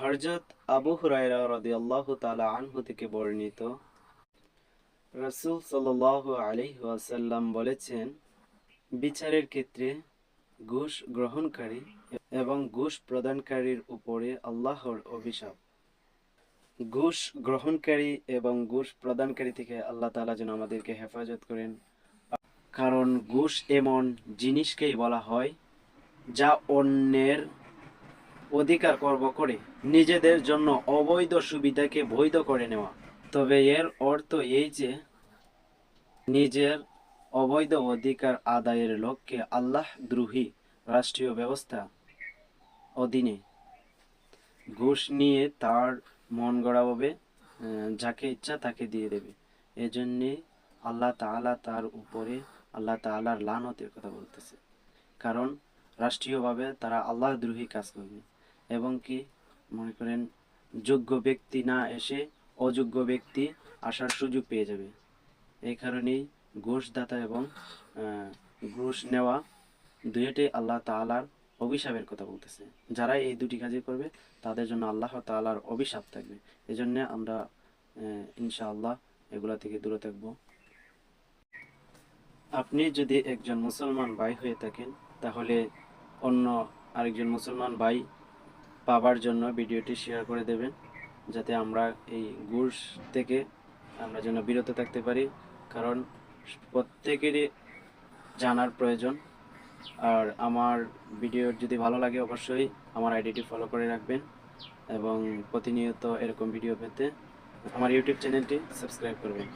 হরজত আবু হুরায়রা রাদিয়াল্লাহু তাআলা আনহু থেকে বর্ণিত রাসূল সাল্লাল্লাহু আলাইহি ওয়াসাল্লাম বলেছেন, বিচারের ক্ষেত্রে ঘুষ গ্রহণকারী এবং ঘুষ প্রদানকারীর উপরে আল্লাহর অভিশাপ। ঘুষ গ্রহণকারী এবং ঘুষ প্রদানকারী থেকে আল্লাহ তালা যেন আমাদেরকে হেফাজত করেন। কারণ ঘুষ এমন জিনিসকেই বলা হয় যা অন্যের অধিকার কর্ম করে নিজেদের জন্য অবৈধ সুবিধাকে বৈধ করে নেওয়া। তবে এর অর্থ এই যে নিজের অবৈধ অধিকার আদায়ের লক্ষ্যে আল্লাহ দ্রোহী রাষ্ট্রীয় ব্যবস্থা অধীনে ঘুষ নিয়ে তার মন আহ, যাকে ইচ্ছা তাকে দিয়ে দেবে। এজন্যে আল্লাহ তাআলা তার উপরে আল্লাহ তাআলার লানতের কথা বলতেছে। কারণ রাষ্ট্রীয়ভাবে তারা আল্লাহ দ্রোহী কাজ করবে। এবং কি মনে করেন, যোগ্য ব্যক্তি না এসে অযোগ্য ব্যক্তি আসার সুযোগ পেয়ে যাবে। এই কারণেই ঘুষদাতা এবং ঘুষ নেওয়া দুইটাই আল্লাহ তালার অভিশাপের কথা বলতেছে। যারা এই দুটি কাজই করবে, তাদের জন্য আল্লাহ তালার অভিশাপ থাকবে। এই এজন্য আমরা ইনশাআল্লাহ এগুলা থেকে দূরে থাকব। আপনি যদি একজন মুসলমান ভাই হয়ে থাকেন, তাহলে অন্য আরেকজন মুসলমান ভাই পাবার জন্য ভিডিওটি শেয়ার করে দেবেন, যাতে আমরা এই গুড়স থেকে আমরা যেন বিরত থাকতে পারি। কারণ প্রত্যেকেরই জানার প্রয়োজন। আর আমার ভিডিও যদি ভালো লাগে, অবশ্যই আমার আইডিটি ফলো করে রাখবেন এবং প্রতিনিয়ত এরকম ভিডিও পেতে আমার ইউটিউব চ্যানেলটি সাবস্ক্রাইব করবেন।